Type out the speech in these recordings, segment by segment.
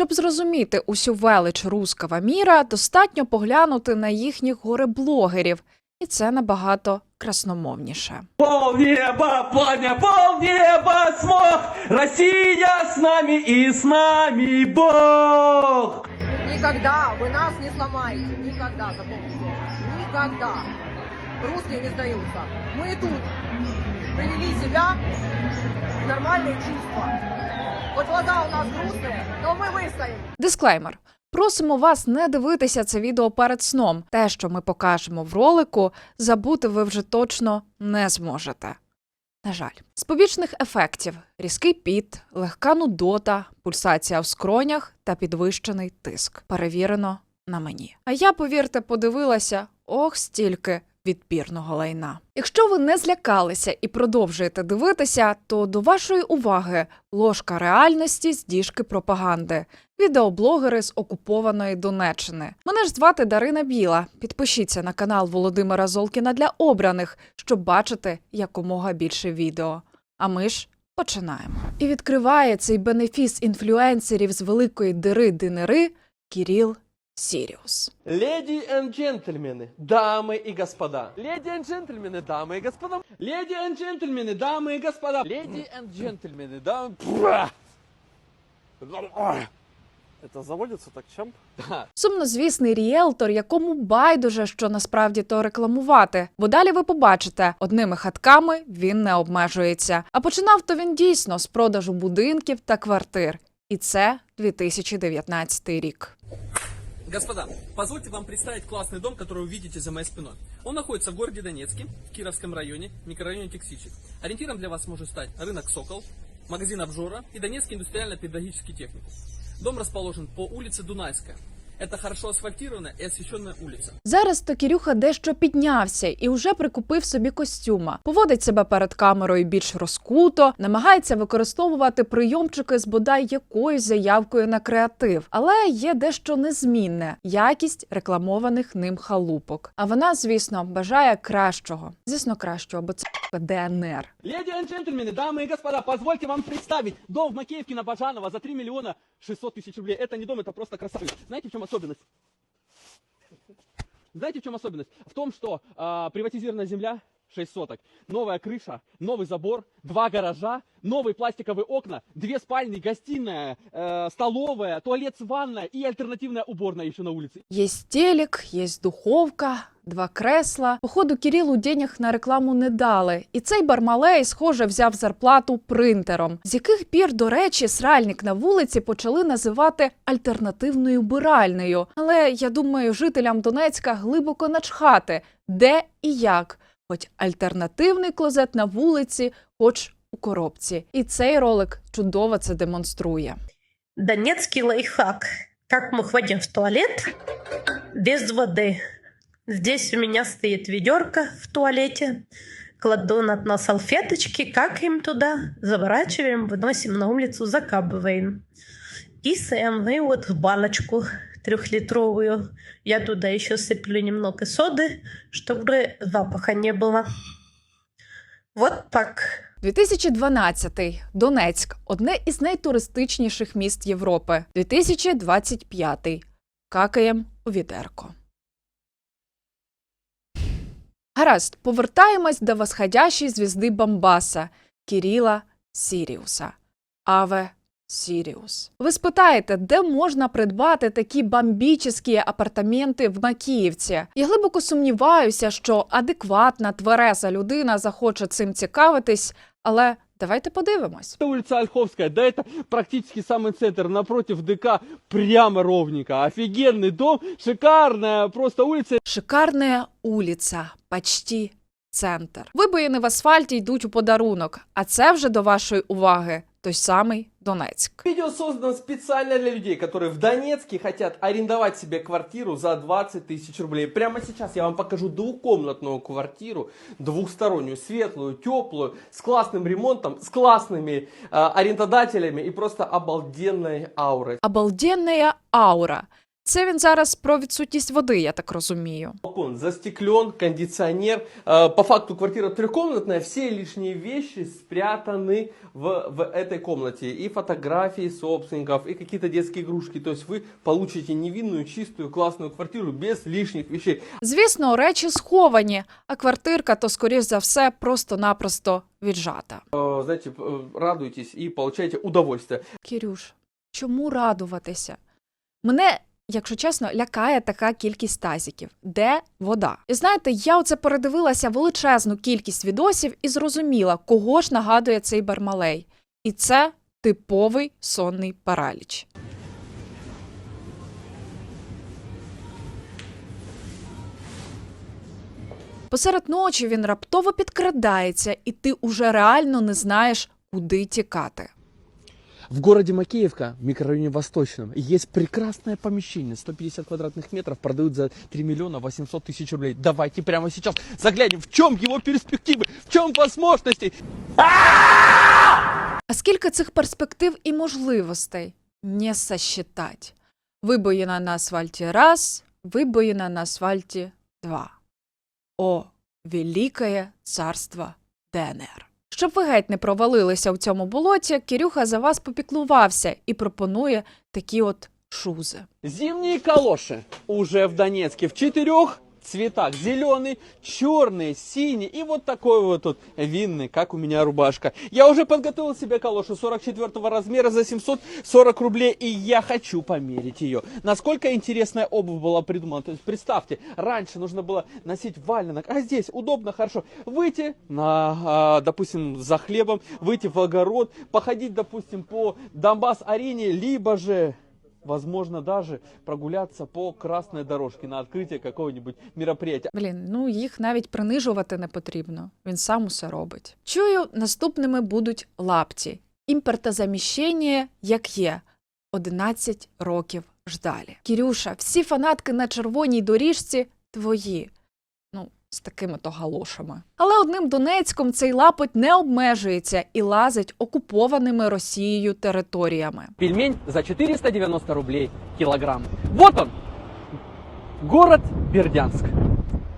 Щоб зрозуміти усю велич руского міра, достатньо поглянути на їхніх гореблогерів, і це набагато красномовніше. Полнеба, пламя, полнеба, смог! Россия с нами и с нами Бог! Никогда вы нас не сломаете. Никогда, запомните. Никогда. Русские не сдаются. Мы тут привели себя в нормальные чувства. Хоть глаза у нас грустные, но мы выстоим. Дисклеймер. Просимо вас не дивитися це відео перед сном. Те, що ми покажемо в ролику, забути ви вже точно не зможете. На жаль, з побічних ефектів різкий піт, легка нудота, пульсація в скронях та підвищений тиск. Перевірено на мені. А я, повірте, подивилася ох стільки відпірного лайна. Якщо ви не злякалися і продовжуєте дивитися, то до вашої уваги ложка реальності з діжки пропаганди. Відеоблогери з окупованої Донеччини. Мене ж звати Дарина Біла. Підпишіться на канал Володимира Золкіна для обраних, щоб бачити якомога більше відео. А ми ж починаємо. І відкриває цей бенефіс інфлюенсерів з великої дири динери Кіріл Сіріус. Леди и джентльмены, дамы и господа. Леди и джентльмены, дамы и господа. Леди и джентльмены, дамы и господа. Леди и джентльмены, дамы... Пра! Это заводится так чем? Да. Сумнозвісний ріелтор, якому байдуже, що насправді то рекламувати. Бо далі ви побачите, одними хатками він не обмежується. А починав то він дійсно з продажу будинків та квартир. І це 2019 рік. Господа, позвольте вам представить классный дом, который вы видите за моей спиной. Он находится в городе Донецке, в Кировском районе, микрорайоне Текстильщик. Ориентиром для вас может стать рынок Сокол, магазин Обжора и Донецкий индустриально-педагогический техникум. Дом расположен по улице Дунайская. Это хорошо асфальтированная и освещенная улица. Зараз то Кірюха дещо піднявся і вже прикупив собі костюма. Поводить себе перед камерою більш розкуто, намагається використовувати прийомчики з бодай якоюсь заявкою на креатив. Але є дещо незмінне якість рекламованих ним халупок. А вона, звісно, бажає кращого. Звісно, кращого, бо це ДНР. Леди и джентльмены, дамы и господа, позвольте вам представить дом в Макеевке на Бажанова за 3 миллиона 600 тысяч рублей. Это не дом, это просто красавец. Знаете, в чем особенность? Знаете, в чем особенность? В том, что э, приватизированная земля 6 соток, новая крыша, новый забор, два гаража, новые пластиковые окна, две спальни, гостиная, э, столовая, туалет с ванной и альтернативная уборная еще на улице. Есть телек, есть духовка, два кресла. Походу, Кірілу денег на рекламу не дали. І цей Бармалей, схоже, взяв зарплату принтером. З яких пір, до речі, сральник на вулиці почали називати альтернативною биральнею. Але я думаю, жителям Донецька глибоко начхати, де і як. Хоч альтернативний клозет на вулиці, хоч у коробці. І цей ролик чудово це демонструє. Донецкий лайфхак. Как мы ходим в туалет без воды. Здесь у меня стоит ведерко в туалете. Кладу на дно салфеточки, какаем туда, заворачиваем, выносим на улицу, закапываем. И ставим вот в баночку трехлитровую. Я туда еще сыплю немного соды, чтобы запаха не было. Вот так. 2012 Донецьк одне із найтуристичніших міст Європи. 2025 Какаєм у відерко. Гаразд, повертаємось до восходящої звізди Бамбаса Кіріла Сіріуса. Аве Сіріус. Ви спитаєте, де можна придбати такі бомбічні апартаменти в Макіївці? Я глибоко сумніваюся, що адекватна твереза людина захоче цим цікавитись, але давайте подивимось. Это улица Ольховская, да это практически самый центр, напротив ДК, прямо ровненько. Офигенный дом, шикарная просто улица. Шикарна улиця, почти центр. Вибоїни в асфальті йдуть у подарунок, а це вже до вашої уваги Той самий Донецьк. Видео создано специально для людей, которые в Донецке хотят арендовать себе квартиру за 20 тысяч рублей. Прямо сейчас я вам покажу двухкомнатную квартиру, двухстороннюю, светлую, теплую, с классным ремонтом, с классными э, арендодателями и просто обалденной аурой. Обалденна аура. Це він зараз про відсутність води, я так розумію. Балкон застеклен, кондиционер. Э, По факту квартира трехкомнатная, все лишние вещи спрятаны в, в этой комнате. И фотографии собственников, и какие-то детские игрушки. То есть вы получите невинную, чистую, классную квартиру без лишних вещей. Звісно, речі сховані, а квартирка то, скоріш за все, просто-напросто віджата. Э, Знаете, э, радуйтесь и получайте удовольствие. Кірюш, чому радуватися? Мене, якщо чесно, лякає така кількість тазіків. Де вода? І знаєте, я оце передивилася величезну кількість відосів і зрозуміла, кого ж нагадує цей Бармалей. І це типовий сонний параліч. Посеред ночі він раптово підкрадається, і ти уже реально не знаєш, куди тікати. В городе Макеевка, в микрорайоне Восточном, есть прекрасное помещение, 150 квадратных метров, продают за 3 миллиона 800 тысяч рублей. Давайте прямо сейчас заглянем, в чем его перспективы, в чем возможности. А скільки цих перспектив і можливостей не сосчитать. Вибоїна на асфальті раз, вибоїна на асфальті два. О, великое царство ДНР. Щоб ви геть не провалилися в цьому болоті, Кирюха за вас попіклувався і пропонує такі от шузи. Зимние калоши уже в Донецке в четырех цветах. Зеленый, черный, синий и вот такой вот тут винный, как у меня рубашка. Я уже подготовил себе калошу 44 размера за 740 рублей и я хочу померить ее. Насколько интересная обувь была придумана. То есть представьте, раньше нужно было носить валенок, а здесь удобно, хорошо. Выйти на, а, допустим, за хлебом, выйти в огород, походить, допустим, по Донбасс-арене, либо же возможно даже прогуляться по красной дорожке на открытие какого-нибудь мероприятия. Блін, ну їх навіть принижувати не потрібно. Він сам усе робить. Чую, наступними будуть лапті. Імпортозаміщення як є. 11 років ждалі. Кірюша, всі фанатки на червоній доріжці твої Ну, з такими то галошами. Але одним Донецьком цей лапоть не обмежується і лазить окупованими Росією територіями. Пельмень за 490 рублей килограмм. Вот он, город Бердянск,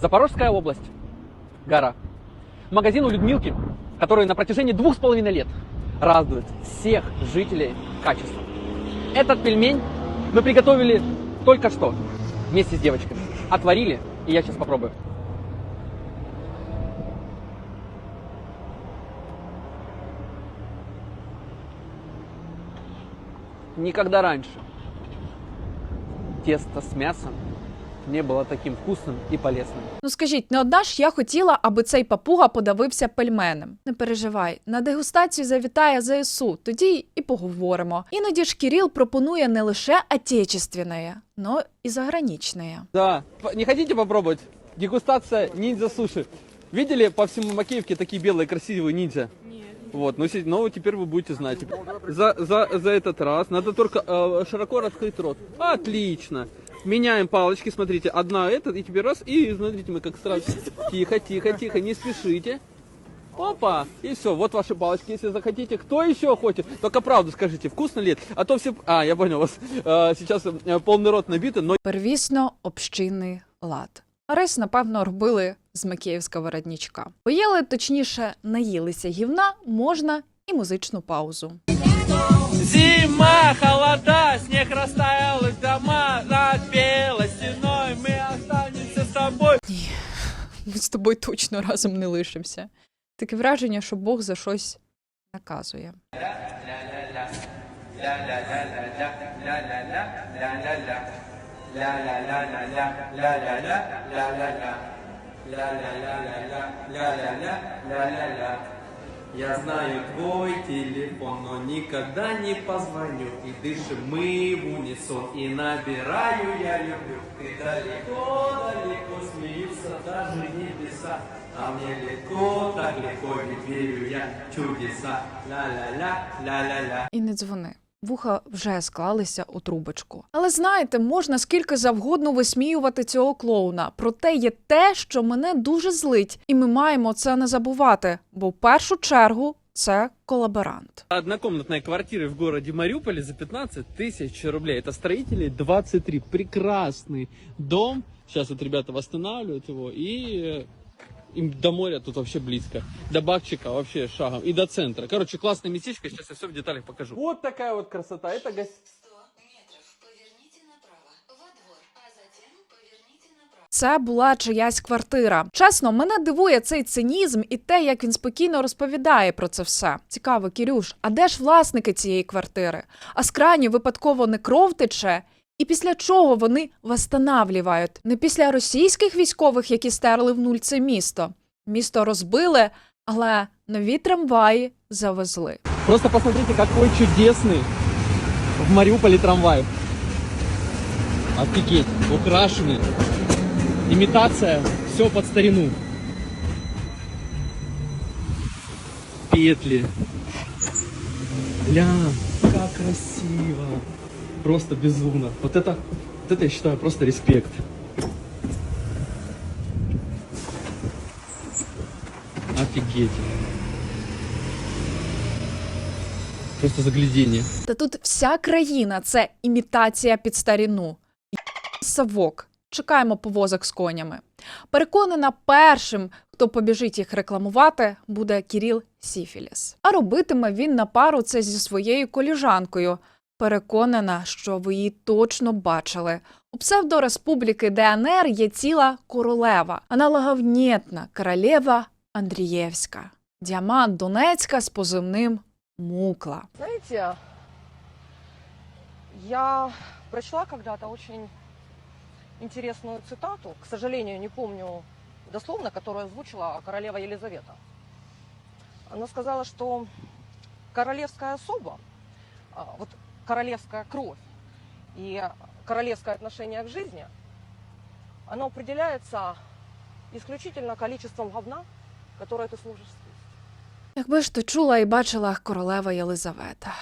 Запорожская область, гора. Магазин у Людмилки, который на протяжении двух с половиной лет радует всех жителей качеством. Этот пельмень мы приготовили только что вместе с девочками. Отварили, и я сейчас попробую. Никогда раньше тесто с мясом не было таким вкусным и полезным. Ну скажіть, не одна ж я хотіла, аби цей папуга подавився пельменем. Не переживай, на дегустацію завітає ЗСУ, тоді і поговоримо. Іноді ж Кіріл пропонує не лише отечественне, но і заграничне. Да, п- не хотите попробовать? Дегустация ниндзя суши. Видели по всему Макеевке такие белые красивые ниндзя? Нет. Вот, ну, се- ну теперь вы будете знать. За, за, за этот раз надо только э, широко раскрыть рот. Отлично. Меняем палочки, смотрите, одна этот, и теперь раз, и смотрите, мы как сразу. Тихо, тихо, тихо, не спешите. Опа! И все, вот ваши палочки, если захотите. Кто еще хочет? Только правду скажите, вкусно ли это? А то все... А, я понял, у вас э, сейчас э, полный рот набитый, но Первісно общинний лад. Рис, напевно, робили з Макіївського роднічка. Поїли, точніше, наїлися гівна, можна і музичну паузу. Зима, холода, снег растаял, дома над белой стеной, мы останемся с тобой. Ми з тобою точно разом не лишимося. Таке враження, що Бог за щось наказує. Я знаю твой телефон, но никогда не позвоню. И дышим мы в унисон, и набираю я люблю. Ты далеко, далеко смеются даже небеса. А мне легко, так легко, ведь верю я чудеса. Ля-ля-ля, ля-ля-ля. І не дзвони. Вуха вже склалися у трубочку. Але знаєте, можна скільки завгодно висміювати цього клоуна. Проте є те, що мене дуже злить, і ми маємо це не забувати. Бо в першу чергу це колаборант. Однокомнатная квартира в городе Мариуполе за 15 тысяч рублей. Это строители 23. Прекрасный дом. Сейчас вот ребята восстанавливают его. И им до моря тут вообще близко. До Бакчика вообще шагом. И до центра. Короче, классное местечко. Сейчас я все в деталях покажу. Вот такая вот красота. Это гостиница. Це була чиясь квартира. Чесно, мене дивує цей цинізм і те, як він спокійно розповідає про це все. Цікаво, Кірюш, а де ж власники цієї квартири? А з крані випадково не кров тече? І після чого вони восстанавлюють? Не після російських військових, які стерли в нуль це місто. Місто розбили, але нові трамваї завезли. Просто посмотрите, какой чудесный в Мариуполе трамвай. Офигеть, украшенный. Имитация, все под старину. Петли. Ля, как красиво. Просто безумно. Вот это, вот это я считаю просто респект. Офигеть. Просто заглядение. Та тут вся країна це імітація під старіну. Савок. Чекаємо повозок з конями. Переконана, першим, хто побіжить їх рекламувати, буде Кіріл Сіфіліс. А робитиме він на пару це зі своєю коліжанкою. Переконана, що ви її точно бачили. У псевдореспубліки ДНР є ціла королева, аналоговнєтна королева Андрієвська, діамант Донецька з позивним Мукла. Знаете, я прочла когда-то очень интересную цитату, к сожалению, не помню дословно, которую озвучила королева Елизавета. Она сказала, что королевская особа, вот королевская кровь и королевское отношение к жизни, оно определяется исключительно количеством говна, которое ты сможешь съесть. Якби ж ти чула і бачила королева Єлизавета.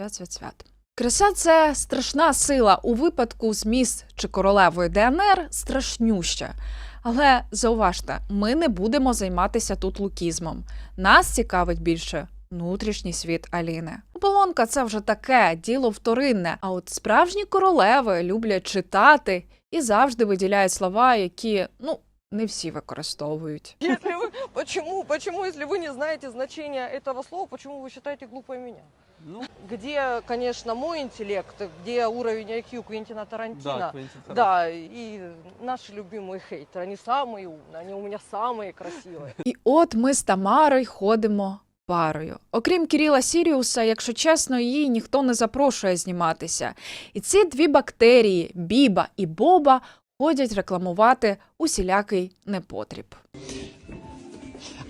Свят, свят, свят. Краса це страшна сила у випадку з міст чи королевою ДНР страшнюща. Але зауважте, ми не будемо займатися тут лукізмом. Нас цікавить більше внутрішній світ Аліни. Оболонка це вже таке діло вторинне. А от справжні королеви люблять читати і завжди виділяють слова, які ну не всі використовують. Если вы, почему, почему, если вы не знаете значения этого слова, почему вы считаете глупой меня? Ну, Где, конечно, мой интеллект, где уровень IQ Квентина Тарантино, да, Квентин Тарантино. да, и наши любимые хейтеры, они самые умные, они у меня самые красивые. І от ми з Тамарою ходимо парою. Окрім Кіріла Сіріуса, якщо чесно, її ніхто не запрошує зніматися. І ці дві бактерії, Біба і Боба, ходять рекламувати усілякий непотріб.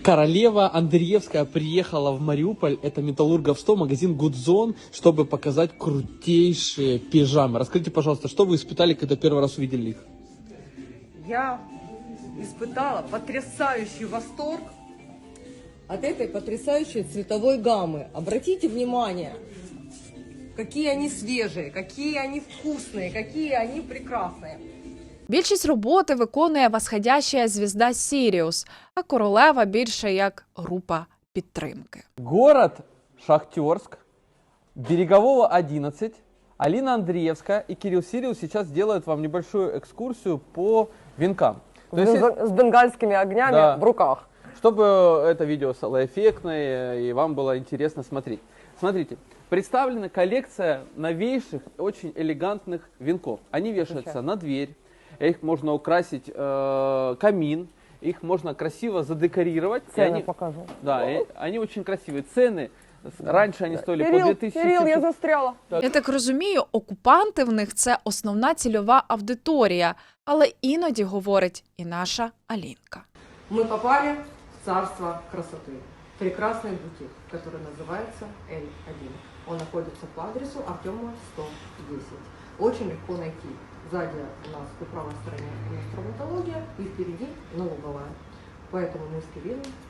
Королева Андреевская приехала в Мариуполь, это Металлургов 100, магазин Гудзон, чтобы показать крутейшие пижамы. Расскажите, пожалуйста, что вы испытали, когда первый раз увидели их? Я испытала потрясающий восторг от этой потрясающей цветовой гаммы. Обратите внимание, какие они свежие, какие они вкусные, какие они прекрасные. Більшість роботи виконує восходяща звізда Сіріус, а королева більше як група підтримки. Город Шахтерск, Берегового 11. Алина Андреевская и Кирилл Сириус сейчас сделают вам небольшую экскурсию по венкам. То есть, с бенгальскими огнями Да. в руках. чтобы это видео стало эффектное и вам было интересно смотреть. Смотрите, представлена коллекция новейших, очень элегантных венков. Они вешаются на дверь, их можно украсить э, камин, их можно красиво задекорировать. и они, покажу. да, и они очень красивые. Цены, с- раньше они стоили по 2000 застряла. Я так розумію, окупанти в них це основна цільова аудиторія, але іноді говорить і наша Алінка. Мы попали в царство красоты. Прекрасный бутик, который называется L1. Он находится по адресу Артема 110. Очень легко найти. Сзади у нас по правой стороне травматология и впереди налоговая. Поэтому мы с Кириллом Представить, это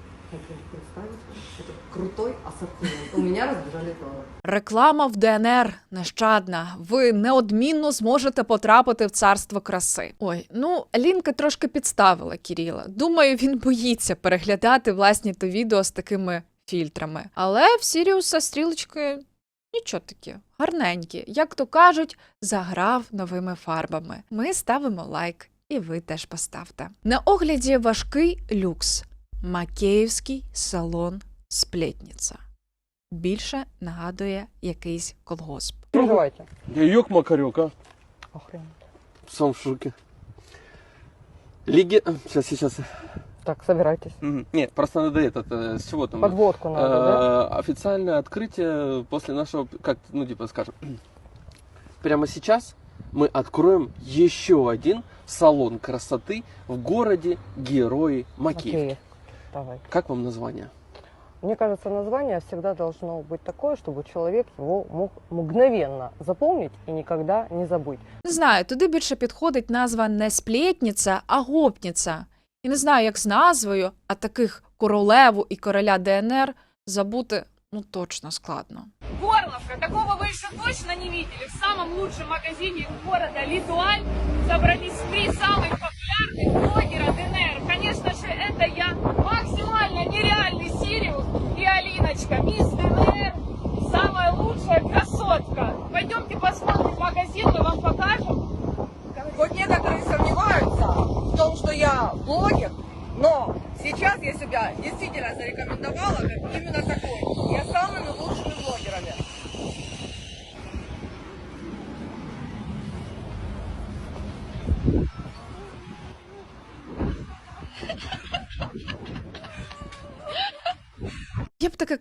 крутой ассортимент. У меня разбежали тоже. Реклама в ДНР нещадна. Ви неодмінно зможете потрапити в царство краси. Ой, ну Лінка трошки підставила Кіріла. Думаю, він боїться переглядати власні то відео з такими фільтрами. Але в Сіріуса стрілочки нічого таке, гарненькі. Як то кажуть, заграв новими фарбами. Ми ставимо лайк, і ви теж поставте. На огляді важкий люкс. Макеївський салон сплетниця більше нагадує якийсь колгосп. Переживайте. Да ёк макарёк, а. Охренеть. Сам в шоке. Лиги... Сейчас, сейчас. Так, собирайтесь. Нет, просто надо этот, э, с чего там? Подводку надо, да? Э, Официальное открытие после нашего, как, ну, типа, скажем, прямо сейчас мы откроем еще один салон красоты в городе Герои Макеев. Окей. Давай. Как вам название? Мне кажется, название всегда должно быть такое, чтобы человек его мог мгновенно запомнить и никогда не забыть. Не знаю, туди більше підходить назва не сплетниця, а гопниця. І не знаю, як з назвою, а таких королеву і короля ДНР забути ну точно складно. Горловка, такого вы еще точно не видели. В самом лучшем магазине города Литуаль собрались три самых популярных блогера ДНР. Конечно же, это я, максимально нереальный Сириус и Алиночка, мисс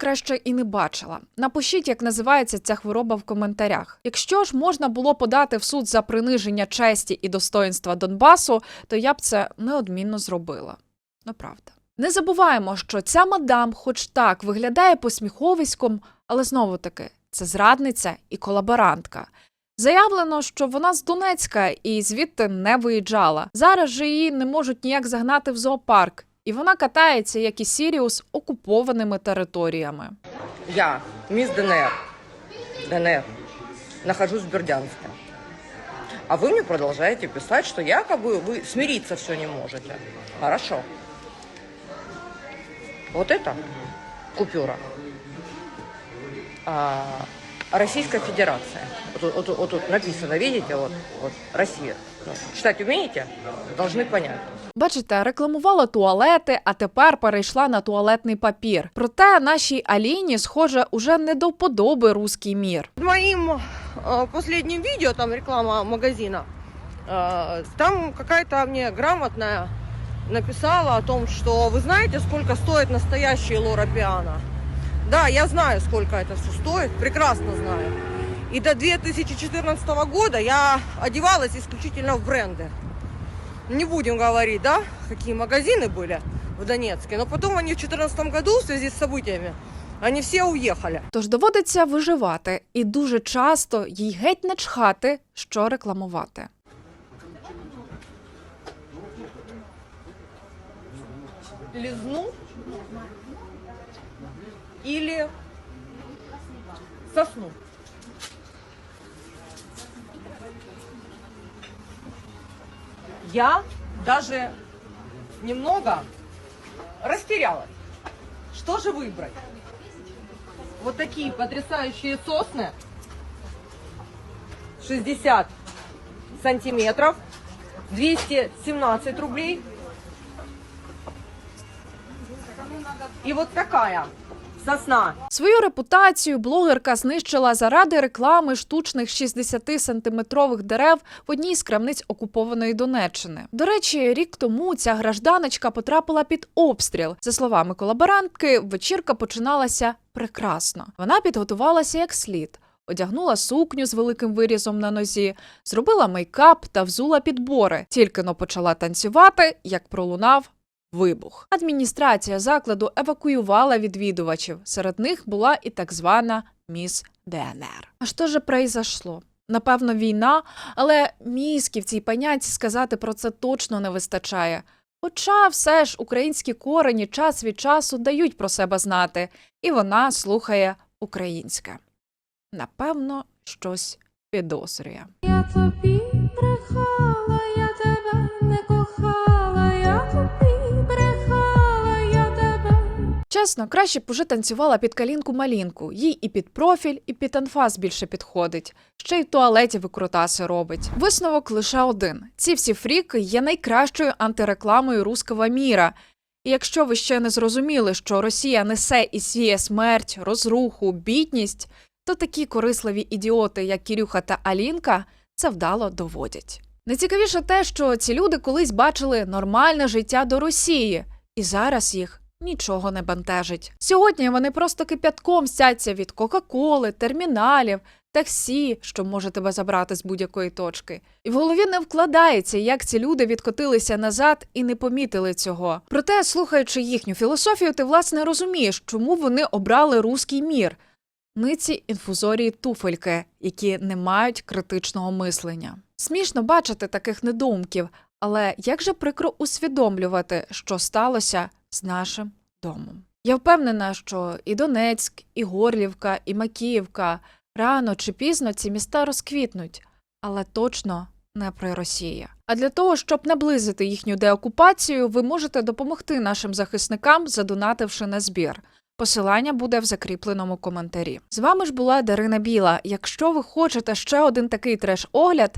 краще і не бачила. Напишіть, як називається ця хвороба в коментарях. Якщо ж можна було подати в суд за приниження честі і достоїнства Донбасу, то я б це неодмінно зробила. Ну. Не забуваємо, що ця мадам, хоч так, виглядає посміховиськом, але знову таки це зрадниця і колаборантка. Заявлено, що вона з Донецька і звідти не виїжджала. Зараз же її не можуть ніяк загнати в зоопарк, і вона катається, як і Сіріус, окупованими територіями. Я, мисс ДНР, ДНР, нахожусь в Бердянске. А вы мне продолжаете писать, что якобы вы смириться все не можете. Хорошо. Вот это купюра. А, Российская Федерация. Вот, тут- вот тут- вот тут написано, видите, вот, вот Россия. Ну, читать умеете? Должны понять. Бачите, рекламувала туалети, а тепер перейшла на туалетний папір. Проте нашій Аліні, схоже, уже не до вподоби руський мір. Под моим э, последним видео, там реклама магазина, э, там какая-то мне грамотная написала о том, что вы знаете, сколько стоит настоящий Лора Пиано? Да, я знаю, сколько это все стоит, прекрасно знаю. И до 2014 года я одевалась исключительно в бренды. Не будем говорить, да, какие магазины были в Донецке, но потом они в 2014 году в связи с событиями, они все уехали. Тож доводиться виживати, і дуже часто їй геть не чхати, що рекламувати. лизну или сосну. Я даже немного растерялась. Что же выбрать? Вот такие потрясающие сосны. 60 сантиметров. 217 рублей. И вот такая сосна. Свою репутацію блогерка знищила заради реклами штучних 60-сантиметрових дерев в одній з крамниць окупованої Донеччини. До речі, рік тому ця гражданочка потрапила під обстріл. За словами колаборантки, вечірка починалася прекрасно. Вона підготувалася як слід. Одягнула сукню з великим вирізом на нозі, зробила мейкап та взула підбори. Тільки но почала танцювати, як пролунав вибух. Адміністрація закладу евакуювала відвідувачів. Серед них була і так звана міс ДНР. А що же произошло? Напевно, війна, але мізків цій паняці сказати про це точно не вистачає. Хоча все ж українські корені час від часу дають про себе знати, і вона слухає українське. Напевно, щось підозрює. Я тобі брехала, я тебе Чесно, краще б уже танцювала під калінку-малінку. Їй і під профіль, і під анфас більше підходить. Ще й в туалеті викрутаси робить. Висновок лише один: ці всі фріки є найкращою антирекламою руского міра. І якщо ви ще не зрозуміли, що Росія несе і сіє смерть, розруху, бідність, то такі корисливі ідіоти, як Кірюха та Алінка, це вдало доводять. Найцікавіше те, що ці люди колись бачили нормальне життя до Росії, і зараз їх нічого не бентежить. Сьогодні вони просто кипятком стяться від Кока-Коли, терміналів, таксі, що може тебе забрати з будь-якої точки. І в голові не вкладається, як ці люди відкотилися назад і не помітили цього. Проте, слухаючи їхню філософію, ти власне розумієш, чому вони обрали руський мір. Ниці інфузорії туфельки, які не мають критичного мислення. Смішно бачити таких недумків, але як же прикро усвідомлювати, що сталося з нашим домом? Я впевнена, що і Донецьк, і Горлівка, і Макіївка рано чи пізно ці міста розквітнуть, але точно не при Росії. А для того, щоб наблизити їхню деокупацію, ви можете допомогти нашим захисникам, задонативши на збір. Посилання буде в закріпленому коментарі. З вами ж була Дарина Біла. Якщо ви хочете ще один такий треш-огляд,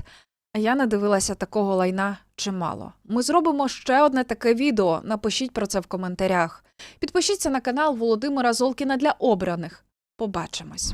я не дивилася такого лайна чимало. Ми зробимо ще одне таке відео. Напишіть про це в коментарях. Підпишіться на канал Володимира Золкіна для обраних. Побачимось.